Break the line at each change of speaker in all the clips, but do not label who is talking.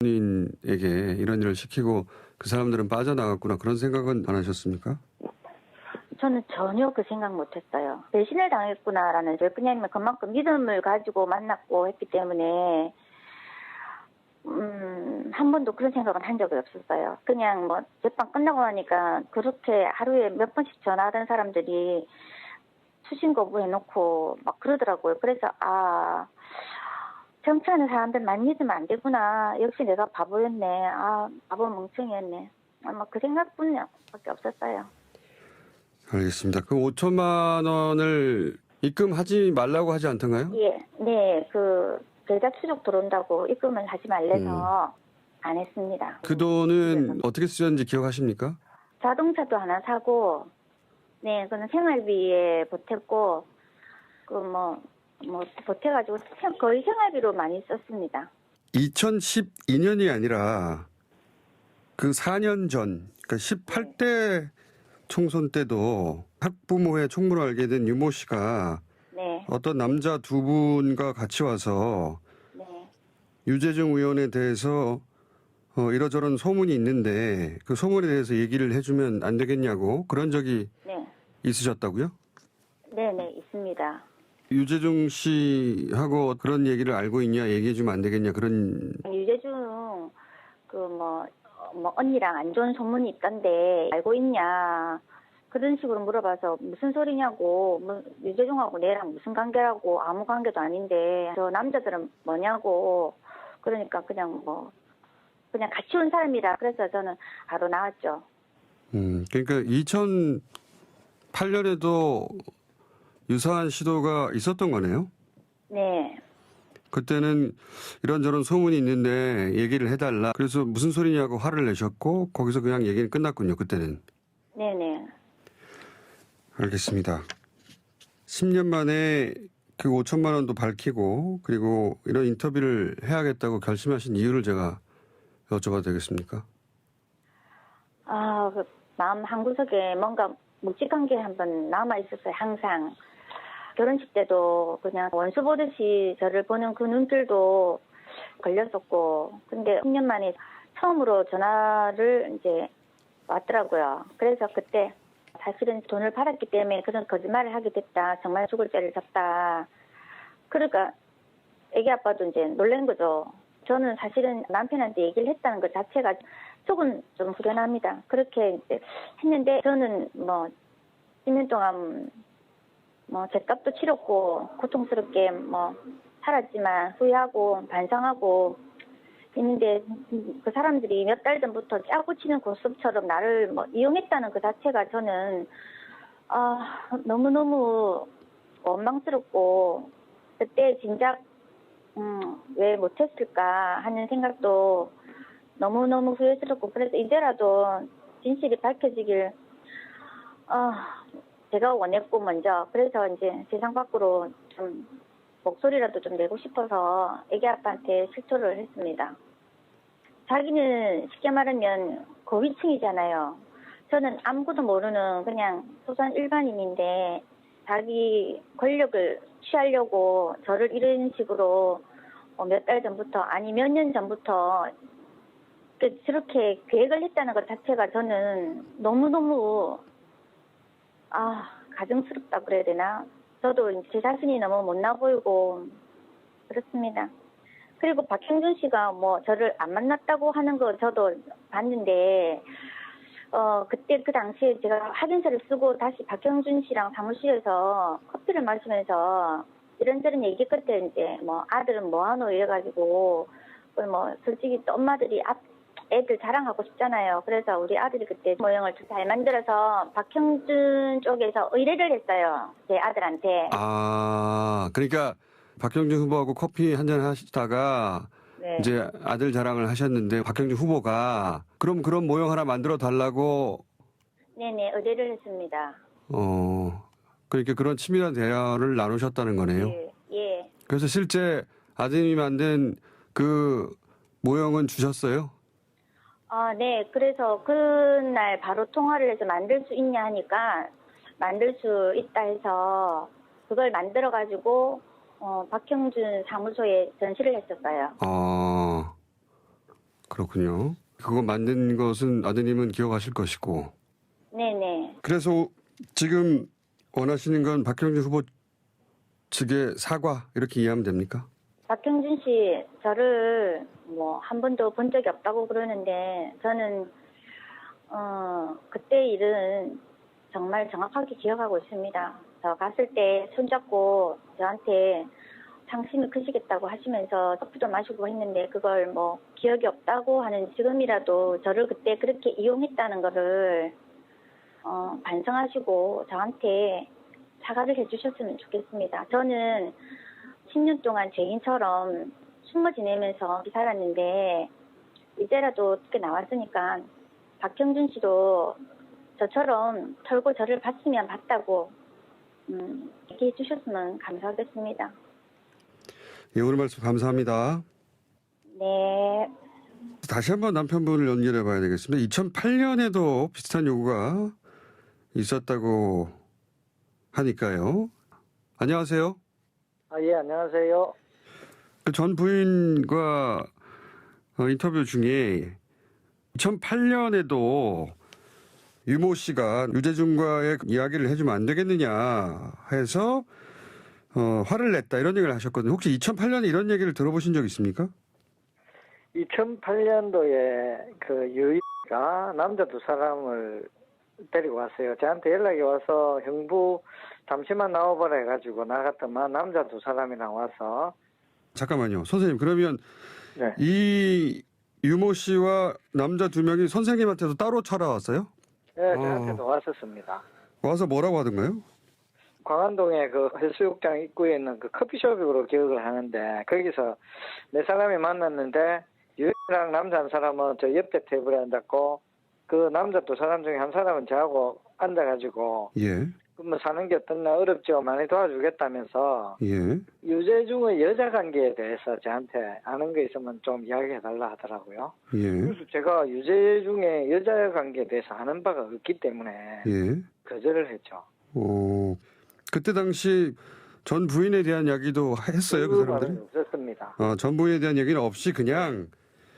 본인에게 이런 일을 시키고 그 사람들은 빠져나갔구나 그런 생각은 안 하셨습니까?
저는 전혀 그 생각 못했어요. 배신을 당했구나라는 왜 그냐면 그만큼 믿음을 가지고 만났고 했기 때문에 음, 한 번도 그런 생각은 한 적이 없었어요. 그냥 뭐 재판 끝나고 나니까 그렇게 하루에 몇 번씩 전화하던 사람들이 수신 거부해놓고 막 그러더라고요. 그래서 아 정치하는 사람들만 믿으면 안 되구나. 역시 내가 바보였네. 아 바보 멍청이였네. 아마 그 생각뿐밖에 없었어요.
알겠습니다. 그 5천만 원을 입금하지 말라고 하지 않던가요?
예, 네, 그 계좌 추적 들어온다고 입금을 하지 말래서 안 했습니다.
그 돈은 어떻게 쓰셨는지 기억하십니까?
자동차도 하나 사고, 네, 그는 생활비에 보탰고, 그 뭐, 뭐, 보태가지고 생- 거의 생활비로 많이 썼습니다.
2012년이 아니라 그 4년 전, 그러니까 18대 총선 때도 학부모의 총무를 알게 된 유모 씨가
네,
어떤 남자 두 분과 같이 와서
네,
유재중 의원에 대해서 어, 이러저런 소문이 있는데 그 소문에 대해서 얘기를 해주면 안 되겠냐고 그런 적이
네,
있으셨다고요?
네, 네, 있습니다.
유재중 씨하고 그런 얘기를 알고 있냐 얘기해 주면 안 되겠냐 그런
유재중, 그 뭐, 어, 뭐, 언니랑 안 좋은 소문이 있던데, 알고 있냐. 그런 식으로 물어봐서 무슨 소리냐고, 뭐, 유재중하고 내랑 무슨 관계라고, 아무 관계도 아닌데, 저 남자들은 뭐냐고. 그러니까 그냥 뭐, 그냥 같이 온 사람이라. 그래서 저는 바로 나왔죠.
음 그러니까 2008년에도 유사한 시도가 있었던 거네요.
네.
그때는 이런저런 소문이 있는데 얘기를 해달라. 그래서 무슨 소리냐고 화를 내셨고 거기서 그냥 얘기는 끝났군요. 그때는.
네네.
알겠습니다. 10년 만에 그 5천만 원도 밝히고 그리고 이런 인터뷰를 해야겠다고 결심하신 이유를 제가 여쭤봐도 되겠습니까?
아, 그 마음 한구석에 뭔가 묵직한 게 한번 남아 있었어요, 항상. 결혼식 때도 그냥 원수 보듯이 저를 보는 그 눈길도 걸렸었고, 근데 10년 만에 처음으로 전화를 이제 왔더라고요. 그래서 그때 사실은 돈을 팔았기 때문에 그런 거짓말을 하게 됐다. 정말 죽을 죄를 졌다. 그러니까 애기 아빠도 이제 놀란 거죠. 저는 사실은 남편한테 얘기를 했다는 것 자체가 속은 좀 후련합니다. 그렇게 이제 했는데 저는 뭐 10년 동안 뭐 죄값도 치렀고 고통스럽게 뭐 살았지만 후회하고 반성하고 있는데 그 사람들이 몇 달 전부터 짜고 치는 고습처럼 나를 뭐 이용했다는 그 자체가 저는 아 너무너무 원망스럽고 그때 진작 음, 왜 못했을까 하는 생각도 너무너무 후회스럽고 그래서 이제라도 진실이 밝혀지길 어, 제가 원했고 먼저 그래서 이제 세상 밖으로 좀 목소리라도 좀 내고 싶어서 애기 아빠한테 실토를 했습니다. 자기는 쉽게 말하면 고위층이잖아요. 저는 아무것도 모르는 그냥 소소한 일반인인데 자기 권력을 취하려고 저를 이런 식으로 어, 몇달 전부터 아니 몇 년 전부터 그 저렇게 계획을 했다는 것 자체가 저는 너무너무 아 가증스럽다 그래야 되나 저도 제 자신이 너무 못나 보이고 그렇습니다. 그리고 박형준 씨가 뭐 저를 안 만났다고 하는 거 저도 봤는데 어 그때 그 당시에 제가 확인서를 쓰고 다시 박형준 씨랑 사무실에서 커피를 마시면서 이런저런 얘기 끝에 이제 뭐 아들은 뭐하노 이래가지고 그뭐 솔직히 또 엄마들이 앞 애들 자랑하고 싶잖아요. 그래서 우리 아들이 그때 모형을 잘 만들어서 박형준 쪽에서 의뢰를 했어요. 제 아들한테.
아, 그러니까 박형준 후보하고 커피 한 잔 하시다가
네.
이제 아들 자랑을 하셨는데 박형준 후보가 그럼 그런 모형 하나 만들어 달라고
네네 의뢰를 했습니다.
어 그러니까 그런 치밀한 대화를 나누셨다는 거네요.
예. 예.
그래서 실제 아드님이 만든 그 모형은 주셨어요?
아, 네. 그래서 그날 바로 통화를 해서 만들 수 있냐 하니까 만들 수 있다 해서 그걸 만들어 가지고 어, 박형준 사무소에 전시를 했었어요.
어 그렇군요. 그거 맞는 것은 아드님은 기억하실 것이고.
네네.
그래서 지금 원하시는 건 박형준 후보 측의 사과 이렇게 이해하면 됩니까?
박형준 씨, 저를 뭐 한 번도 본 적이 없다고 그러는데 저는 어 그때 일은 정말 정확하게 기억하고 있습니다. 저 갔을 때 손잡고 저한테 상심이 크시겠다고 하시면서 커피도 마시고 했는데 그걸 뭐 기억이 없다고 하는 지금이라도 저를 그때 그렇게 이용했다는 거를 어, 반성하시고 저한테 사과를 해주셨으면 좋겠습니다. 저는 10년 동안 죄인처럼 숨어 지내면서 살았는데 이제라도 어떻게 나왔으니까 박형준 씨도 저처럼 털고 저를 봤으면 봤다고 음, 얘기해 주셨으면 감사하겠습니다.
예, 오늘 말씀 감사합니다.
네.
다시 한번 남편분을 연결해 봐야 되겠습니다. 2008년에도 비슷한 요구가 있었다고 하니까요. 안녕하세요.
아, 예, 안녕하세요.
그 전 부인과 어, 인터뷰 중에 2008년에도 유모 씨가 유재중과의 이야기를 해주면 안 되겠느냐 해서 어, 화를 냈다 이런 얘기를 하셨거든요. 혹시 2008년에 이런 얘기를 들어보신 적 있습니까?
2008년도에 그 유이가 남자 두 사람을 데리고 왔어요. 저한테 연락이 와서 형부 잠시만 나와보라 해가지고 나갔더만 남자 두 사람이랑 와서
잠깐만요. 선생님 그러면
네.
이 유모 씨와 남자 두 명이 선생님한테도 따로 찾아왔어요?
네,
어.
저한테도 왔었습니다.
와서 뭐라고 하던가요?
광안동에 그 해수욕장 입구에 있는 그 커피숍으로 기억을 하는데 거기서 네 사람이 만났는데 유이랑 남자 한 사람은 저 옆에 테이블에 앉았고 그 남자 두 사람 중에 한 사람은 저하고 앉아가지고
예,
그러면 사는 게 어떻나 어렵죠 많이 도와주겠다면서
예.
유재중의 여자 관계에 대해서 저한테 아는 거 있으면 좀 이야기해 달라 하더라고요.
예,
그래서 제가 유재중의 여자 관계에 대해서 아는 바가 없기 때문에
예.
거절을 했죠.
어, 그때 당시 전 부인에 대한 이야기도 했어요, 그 사람들이?
없었습니다.
어, 전 부인에 대한 얘기는 없이 그냥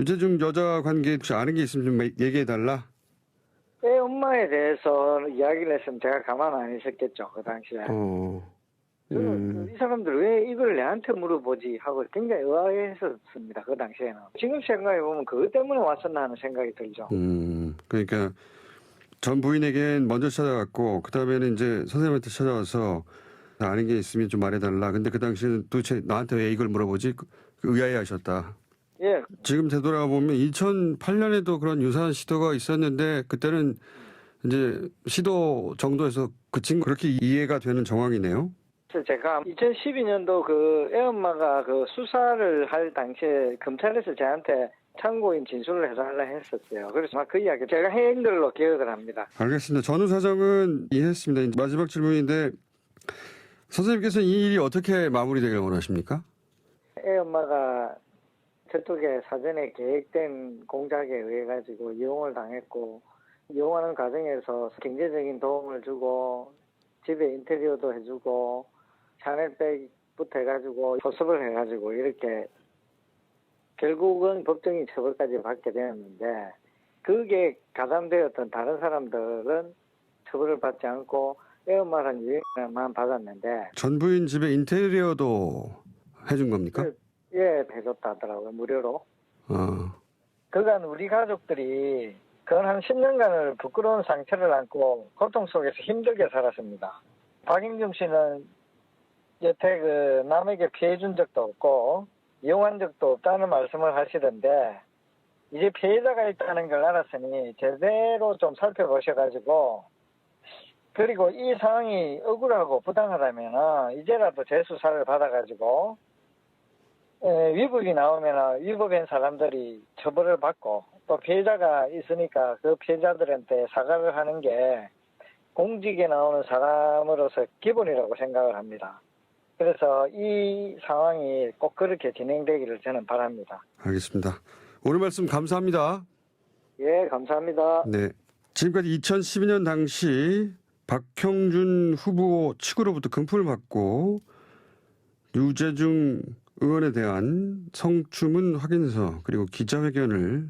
유재중 여자 관계 혹시 아는 게 있으면 좀 얘기해 달라.
애 엄마에 대해서 이야기를 했으면 제가 가만 안 있었겠죠 그 당시에.
어, 음,
그이 사람들 왜 이걸 내한테 물어보지 하고 굉장히 의아했었습니다 그 당시에는. 지금 생각해 보면 그것 때문에 왔었나 하는 생각이 들죠.
음, 그러니까 전 부인에겐 먼저 찾아갔고 그 다음에는 이제 선생님한테 찾아와서 아는 게 있으면 좀 말해달라. 근데 그 당시에는 도대체 나한테 왜 이걸 물어보지? 그- 의아해하셨다.
예,
지금 되돌아가 보면 2008년에도 그런 유사한 시도가 있었는데 그때는 이제 시도 정도에서 그친 거 그렇게 이해가 되는 정황이네요.
제가 2012년도 그 애엄마가 그 수사를 할 당시에 검찰에서 저한테 참고인 진술을 해달라 했었어요. 그래서 막 그 이야기 제가 행글로 기억을 합니다.
알겠습니다. 전후 사정은 이해했습니다. 마지막 질문인데 선생님께서 이 일이 어떻게 마무리되길 원하십니까?
애엄마가 저쪽에 사전에 계획된 공작에 의해 가지고 이용을 당했고 이용하는 과정에서 경제적인 도움을 주고 집에 인테리어도 해주고 샤넬백부터 해가지고 포섭을 해가지고 이렇게 결국은 법정인 처벌까지 받게 되었는데 그게 가담되었던 다른 사람들은 처벌을 받지 않고 애엄마란 유행만 받았는데
전 부인 집에 인테리어도 해준 겁니까?
네. 예 해줬다 하더라고요 무료로
어,
그간 우리 가족들이 그건 한 10년간을 부끄러운 상처를 안고 고통 속에서 힘들게 살았습니다. 박인경 씨는 여태 그 남에게 피해 준 적도 없고 이용한 적도 없다는 말씀을 하시던데 이제 피해자가 있다는 걸 알았으니 제대로 좀 살펴보셔가지고 그리고 이 상황이 억울하고 부당하다면 이제라도 재수사를 받아가지고 에, 위법이 나오면 위법한 사람들이 처벌을 받고 또 피해자가 있으니까 그 피해자들한테 사과를 하는 게 공직에 나오는 사람으로서 기본이라고 생각을 합니다. 그래서 이 상황이 꼭 그렇게 진행되기를 저는 바랍니다.
알겠습니다. 오늘 말씀 감사합니다.
예, 감사합니다.
네. 지금까지 2012년 당시 박형준 후보 측으로부터 금품을 받고 유재중 의원에 대한 성추문 확인서 그리고 기자회견을